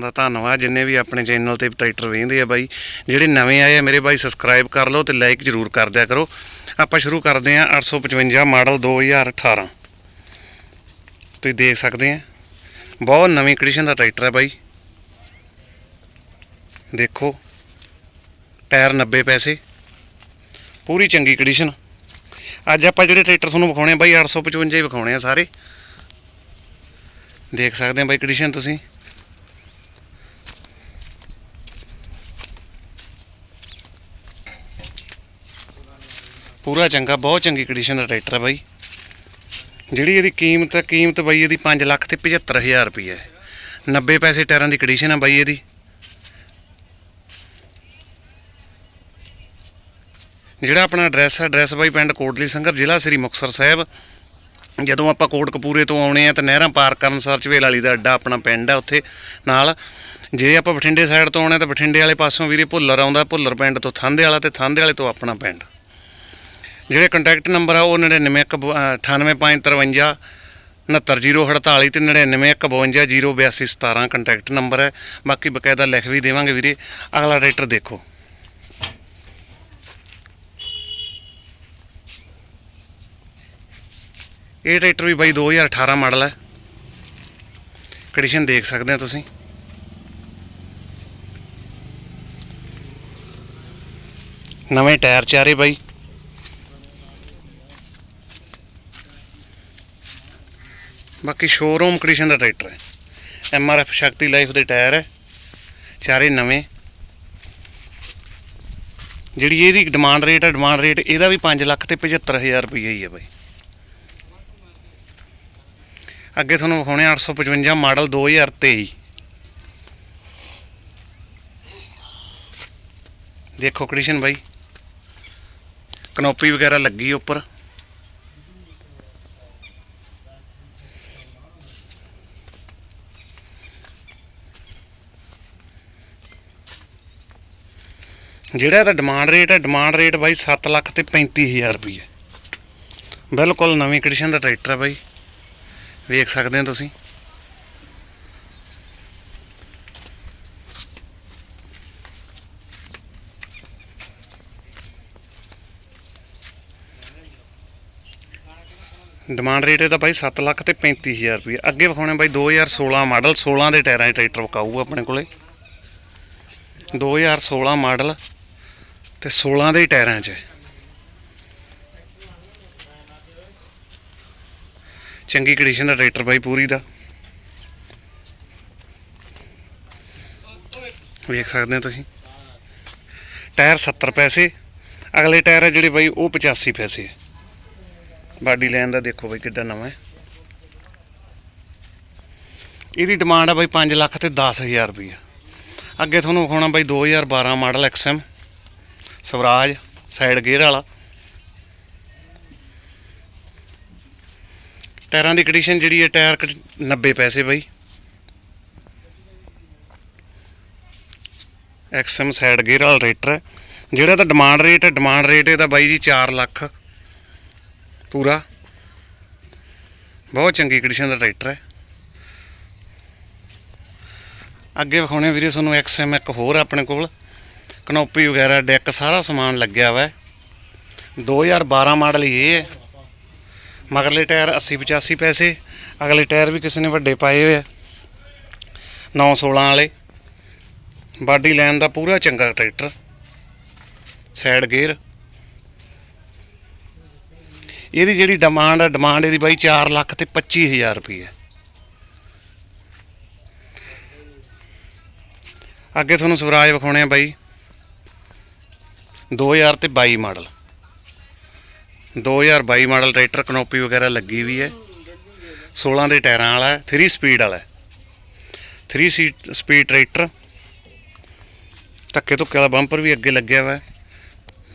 ਦਾ ਧੰਨਵਾਦ, ਜਿੰਨੇ ਵੀ ਆਪਣੇ ਚੈਨਲ ਤੇ ਟਰੈਕਟਰ ਵੇਖਦੇ ਆ ਬਾਈ, ਜਿਹੜੇ ਨਵੇਂ ਆਏ ਆ, ਮੇਰੇ ਬਾਈ ਸਬਸਕ੍ਰਾਈਬ ਕਰ ਲਓ ਤੇ ਲਾਈਕ ਜਰੂਰ ਕਰ ਦਿਆ ਕਰੋ। ਆਪਾਂ ਸ਼ੁਰੂ ਕਰਦੇ ਆ 855 ਮਾਡਲ 2018 ਤੁਸੀਂ ਦੇਖ ਸਕਦੇ ਆ, ਬਹੁਤ ਨਵੀਂ ਕੰਡੀਸ਼ਨ ਦਾ ਟਰੈਕਟਰ ਹੈ ਬਾਈ। ਦੇਖੋ, ਟਾਇਰ 90 ਪੈਸੇ, ਪੂਰੀ ਚੰਗੀ ਕੰਡੀਸ਼ਨ ਅੱਜ ਆਪਾਂ ਜਿਹੜੇ ਟਰੈਕਟਰ ਤੁਹਾਨੂੰ ਵਿਖਾਉਣੇ ਆ ਬਾਈ 855 ਹੀ ਵਿਖਾਉਣੇ ਆ ਸਾਰੇ। ਦੇਖ ਸਕਦੇ ਆ ਬਾਈ ਕੰਡੀਸ਼ਨ ਤੁਸੀਂ। ਪੂਰਾ ਚੰਗਾ, ਬਹੁਤ ਚੰਗੀ ਕੰਡੀਸ਼ਨ ਦਾ ਟਰੈਕਟਰ ਹੈ ਬਾਈ। ਜਿਹੜੀ ਇਹਦੀ ਕੀਮਤ ਹੈ ਕੀਮਤ ਬਾਈ ਇਹਦੀ 5 ਲੱਖ ਤੇ 75000 ਰੁਪਏ ਹੈ। 90 ਪੈਸੇ ਟਾਇਰਾਂ ਦੀ ਕੰਡੀਸ਼ਨ ਹੈ ਬਾਈ ਇਹਦੀ। ਜਿਹੜਾ ਆਪਣਾ ਐਡਰੈਸ ਹੈ ਐਡਰੈਸ ਬਾਈ ਪਿੰਡ ਕੋਟਲੀ ਸੰਗਰ, ਜ਼ਿਲ੍ਹਾ ਸ੍ਰੀ ਮੁਕਤਸਰ ਸਾਹਿਬ। ਜਦੋਂ ਆਪਾਂ ਕੋਟ ਕੋਟਕਪੂਰੇ ਤੋਂ ਆਉਣੇ ਆ ਤਾਂ ਨਹਿਰਾਂ ਪਾਰ ਕਰਨ ਸਰ ਝਵੇਲ ਵਾਲੀ ਦਾ ਅੱਡਾ ਆਪਣਾ ਪਿੰਡ ਆ ਉੱਥੇ ਨਾਲ। ਜੇ ਆਪਾਂ ਬਠਿੰਡੇ ਸਾਈਡ ਤੋਂ ਆਉਣੇ ਤਾਂ ਬਠਿੰਡੇ ਵਾਲੇ ਪਾਸੋਂ ਵੀਰੇ ਭੁੱਲਰ ਆਉਂਦਾ, ਭੁੱਲਰ ਪਿੰਡ ਤੋਂ ਥਾਂਦੇ ਵਾਲਾ ਤੇ ਥਾਂਦੇ ਵਾਲੇ ਤੋਂ ਆਪਣਾ ਪਿੰਡ। ਜਿਹੜੇ ਕੰਟੈਕਟ ਨੰਬਰ ਆ ਉਹ 999853 69048 ਤੇ 9915208217 ਕੰਟੈਕਟ ਨੰਬਰ ਹੈ। ਬਾਕੀ ਬਕਾਇਦਾ ਲਿਖ ਵੀ ਦੇਵਾਂਗੇ ਵੀਰੇ। ਅਗਲਾ ਟਰੈਕਟਰ ਦੇਖੋ। ਇਹ ਟਰੈਕਟਰ ਵੀ ਬਾਈ 2018 ਮਾਡਲ ਹੈ। ਕੰਡੀਸ਼ਨ ਦੇਖ ਸਕਦੇ ਹੋ ਤੁਸੀਂ। ਨਵੇਂ ਟਾਇਰ ਚਾਰੇ ਬਾਈ। ਬਾਕੀ ਸ਼ੋਰੂਮ ਕੰਡੀਸ਼ਨ ਦਾ ਟਰੈਕਟਰ ਹੈ। M R F Shakti life ਦੇ ਟਾਇਰ ਹੈ। ਚਾਰੇ ਨਵੇਂ। ਜਿਹੜੀ ਇਹਦੀ ਡਿਮਾਂਡ ਰੇਟ ਹੈ ਡਿਮਾਂਡ ਰੇਟ ਇਹਦਾ ਵੀ 5 ਲੱਖ ਤੇ 75000 ਰੁਪਏ ਹੀ ਹੈ ਬਾਈ। ਅੱਗੇ ਤੁਹਾਨੂੰ ਵਿਖਾਉਣੇ ਆ 855 ਮਾਡਲ 2023 ਦੇਖੋ ਕੰਡੀਸ਼ਨ ਬਾਈ। ਕਨੋਪੀ ਵਗੈਰਾ ਲੱਗੀ ਉੱਪਰ। ਜਿਹੜਾ ਇਹਦਾ ਡਿਮਾਂਡ ਰੇਟ ਹੈ ਡਿਮਾਂਡ ਰੇਟ ਬਾਈ 7 ਲੱਖ ਤੇ 35000 ਰੁਪਏ ਬਿਲਕੁਲ ਨਵੀਂ ਕੰਡੀਸ਼ਨ ਦਾ ਟਰੈਕਟਰ ਹੈ ਬਾਈ। ਵੇਖ ਸਕਦੇ ਹੋ ਤੁਸੀਂ। ਡਿਮਾਂਡ ਰੇਟ ਇਹਦਾ ਬਾਈ 7 ਲੱਖ ਤੇ 35000 ਰੁਪਏ ਅੱਗੇ ਵਿਖਾਉਣੇ ਬਾਈ 2016 ਮਾਡਲ 16 ਦੇ ਟਾਇਰਾਂ ਦੇ ਟਰੈਕਟਰ ਵਿਕਾਊ ਆਪਣੇ ਕੋਲੇ। 2016 ਮਾਡਲ ਤੇ 16 ਦੇ ਟਾਇਰਾਂ 'ਚ। ਚੰਗੀ ਕੰਡੀਸ਼ਨ ਦਾ ਟਰੈਕਟਰ ਬਾਈ ਪੂਰੀ ਦਾ। ਵੇਖ ਸਕਦੇ ਹੋ ਤੁਸੀਂ। ਟਾਇਰ 70 ਪੈਸੇ, ਅਗਲੇ ਟਾਇਰ ਹੈ ਜਿਹੜੇ ਬਾਈ ਉਹ 85 ਪੈਸੇ ਹੈ ਬਾਡੀ ਲਾਈਨ ਦਾ ਦੇਖੋ ਬਾਈ ਕਿੱਡਾ ਨਵਾਂ ਹੈ। ਇਹਦੀ ਡਿਮਾਂਡ ਆ ਬਾਈ 5 ਲੱਖ ਤੇ 10000 ਰੁਪਈਆ। ਅੱਗੇ ਤੁਹਾਨੂੰ ਵਿਖਾਉਣਾ ਬਾਈ 2012 model XM Swaraj side gear ਵਾਲਾ। ਟਾਇਰਾਂ ਦੀ ਕੰਡੀਸ਼ਨ ਜਿਹੜੀ ਹੈ, ਟਾਇਰ ਕ- 90 ਪੈਸੇ ਬਾਈ। ਐਕਸਐਮ ਸਾਈਡ ਗੇਅਰ ਵਾਲਾ ਰੇਟਰ ਹੈ। ਜਿਹੜਾ ਤਾਂ ਡਿਮਾਂਡ ਰੇਟ ਹੈ ਡਿਮਾਂਡ ਰੇਟ ਇਹਦਾ ਬਾਈ ਜੀ 4 ਲੱਖ ਪੂਰਾ। ਬਹੁਤ ਚੰਗੀ ਕੰਡੀਸ਼ਨ ਦਾ ਟਰੈਕਟਰ ਹੈ। ਅੱਗੇ ਵਿਖਾਉਣੇ ਵੀਰੇ ਤੁਹਾਨੂੰ ਐਕਸਐਮ ਇੱਕ ਹੋਰ ਆਪਣੇ ਕੋਲ। ਕਨੋਪੀ ਵਗੈਰਾ, ਡੈਕ ਸਾਰਾ ਸਮਾਨ ਲੱਗਿਆ ਵਾ। 2012 ਮਾਡਲ ਹੀ ਇਹ ਹੈ। ਮਗਰਲੇ ਟਾਇਰ 80 85 ਪੈਸੇ, ਅਗਲੇ ਟਾਇਰ ਵੀ ਕਿਸੇ ਨੇ ਵੱਡੇ ਪਾਏ ਹੋਏ ਆ। 916 ਵਾਲੇ। ਬਾਡੀ ਲਾਈਨ ਦਾ ਪੂਰਾ ਚੰਗਾ ਟਰੈਕਟਰ। Side gear. ਇਹਦੀ ਜਿਹੜੀ ਡਿਮਾਂਡ ਹੈ ਡਿਮਾਂਡ ਇਹਦੀ ਬਾਈ 4 ਲੱਖ ਤੇ 25000 ਰੁਪਏ ਅੱਗੇ ਤੁਹਾਨੂੰ ਸਵਰਾਜ ਵਿਖਾਉਣੇ ਆ ਬਾਈ। 2000 ਤੇ 22 ਮਾਡਲ। 2022 ਮਾਡਲ ਟਰੈਕਟਰ ਕਨੋਪੀ ਵਗੈਰਾ ਲੱਗੀ ਵੀ ਹੈ। 16 ਦੇ ਟਾਇਰਾਂ ਵਾਲਾ ਹੈ 3 ਸਪੀਡ ਵਾਲਾ ਹੈ। 3 ਸੀਟ ਸਪੀਡ ਟਰੈਕਟਰ। ਧੱਕੇ ਧੁੱਕੇ ਵਾਲਾ ਬੰਪਰ ਵੀ ਅੱਗੇ ਲੱਗਿਆ ਹੋਇਆ ਹੈ।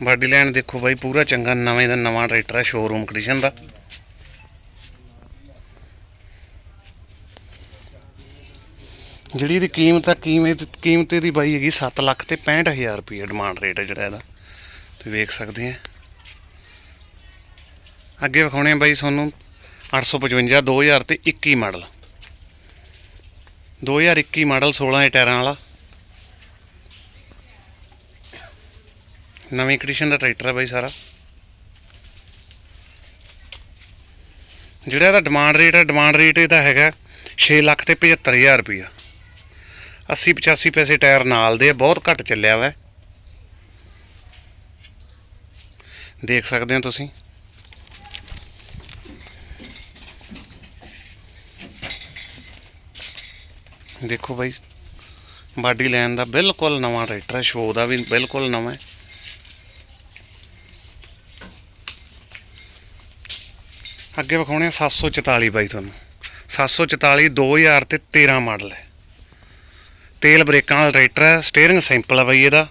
ਬਾਡੀ ਲਾਈਨ ਦੇਖੋ ਬਾਈ, ਪੂਰਾ ਚੰਗਾ ਨਵੇਂ ਦਾ ਨਵਾਂ ਟਰੈਕਟਰ ਹੈ ਸ਼ੋਰੂਮ ਕੰਡੀਸ਼ਨ ਦਾ। ਜਿਹੜੀ ਇਹਦੀ ਕੀਮਤ ਆ, ਕੀਮਤ ਕੀਮਤ ਇਹਦੀ ਬਾਈ ਹੈਗੀ 7 ਲੱਖ ਤੇ 65000 ਰੁਪਏ ਡਿਮਾਂਡ ਰੇਟ ਹੈ ਜਿਹੜਾ ਇਹਦਾ। ਤੁਸੀਂ ਵੇਖ ਸਕਦੇ ਆ ਅੱਗੇ ਵਿਖਾਉਣੇ ਆ ਬਾਈ ਤੁਹਾਨੂੰ 855 2000 ਤੇ 21 ਮਾਡਲ। 2021 ਮਾਡਲ 16 ਟਾਇਰਾਂ ਵਾਲਾ। ਨਵੀਂ ਕੰਡੀਸ਼ਨ ਦਾ ਟਰੈਕਟਰ ਹੈ ਬਾਈ ਸਾਰਾ। ਜਿਹੜਾ ਇਹਦਾ ਡਿਮਾਂਡ ਰੇਟ ਹੈ ਡਿਮਾਂਡ ਰੇਟ ਇਹਦਾ ਹੈਗਾ 6 ਲੱਖ ਤੇ 75000 ਰੁਪਇਆ 80 85 ਪੈਸੇ ਟਾਇਰ ਨਾਲ ਦੇ ਆ, ਬਹੁਤ ਘੱਟ ਚੱਲਿਆ ਵਾ। ਦੇਖ ਸਕਦੇ ਹੋ ਤੁਸੀਂ। ਦੇਖੋ ਬਾਈ, ਬਾਡੀ ਲੈਣ ਦਾ ਬਿਲਕੁਲ ਨਵਾਂ ਟਰੈਕਟਰ ਹੈ ਸ਼ੋ ਦਾ ਵੀ ਬਿਲਕੁਲ ਨਵਾਂ ਹੈ। ਅੱਗੇ ਵਿਖਾਉਣੇ ਆ 744 ਬਾਈ ਤੁਹਾਨੂੰ। 744 2000 ਤੇ 13 ਮਾਡਲ ਹੈ। ਤੇਲ ਬ੍ਰੇਕਾਂ ਵਾਲਾ ਟਰੈਕਟਰ ਹੈ ਸਟੀਅਰਿੰਗ ਸਿੰਪਲ ਹੈ ਬਾਈ ਇਹਦਾ।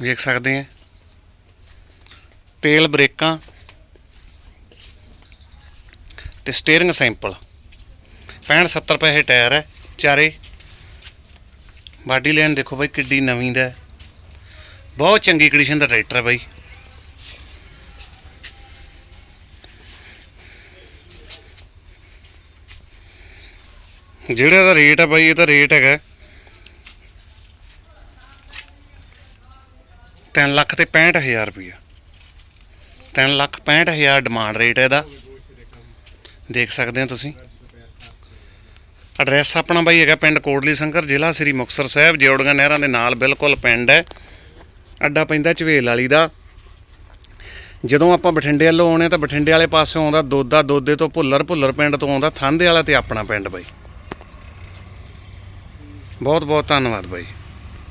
ਵੇਖ ਸਕਦੇ ਆ। ਤੇਲ ਬ੍ਰੇਕਾਂ ਤੇ ਸਟੀਅਰਿੰਗ ਸੈਂਪਲ 65 70 ਪੈਸੇ ਟਾਇਰ ਹੈ। ਚਾਰੇ, ਬਾਡੀ ਲਾਈਨ ਦੇਖੋ ਬਾਈ ਕਿੱਡੀ ਨਵੀਂ ਦਾ ਬਹੁਤ ਚੰਗੀ ਕੰਡੀਸ਼ਨ ਦਾ ਟਰੈਕਟਰ ਹੈ ਬਾਈ। ਜਿਹੜਾ ਦਾ ਰੇਟ ਹੈ ਬਾਈ ਇਹਦਾ ਰੇਟ ਹੈਗਾ 3 ਲੱਖ ਤੇ 65000 ਰੁਪਇਆ। ਤਿੰਨ ਲੱਖ 65000 ਡਿਮਾਂਡ ਰੇਟ ਹੈ ਇਹਦਾ। ਦੇਖ ਸਕਦੇ ਹੋ ਤੁਸੀਂ। ਐਡਰੈਸ ਆਪਣਾ ਬਾਈ ਹੈਗਾ ਪਿੰਡ ਕੋਟਲੀ ਸੰਗਰ, ਜ਼ਿਲ੍ਹਾ ਸ੍ਰੀ ਮੁਕਤਸਰ ਸਾਹਿਬ। ਜੋੜੀਆਂ ਨਹਿਰਾਂ ਦੇ ਨਾਲ ਬਿਲਕੁਲ ਪਿੰਡ ਹੈ। ਅੱਡਾ ਪੈਂਦਾ ਝਵੇਲ ਵਾਲੀ ਦਾ। ਜਦੋਂ ਆਪਾਂ ਬਠਿੰਡੇ ਵੱਲੋਂ ਆਉਣੇ ਤਾਂ ਬਠਿੰਡੇ ਵਾਲੇ ਪਾਸਿਓਂ ਆਉਂਦਾ ਦੋਦਾ ਦੋਦੇ ਤੋਂ ਭੁੱਲਰ ਭੁੱਲਰ ਪਿੰਡ ਤੋਂ ਆਉਂਦਾ। ਥਾਂਦੇ ਵਾਲਾ ਤੇ ਆਪਣਾ ਪਿੰਡ ਬਾਈ। ਬਹੁਤ ਬਹੁਤ ਧੰਨਵਾਦ ਬਾਈ।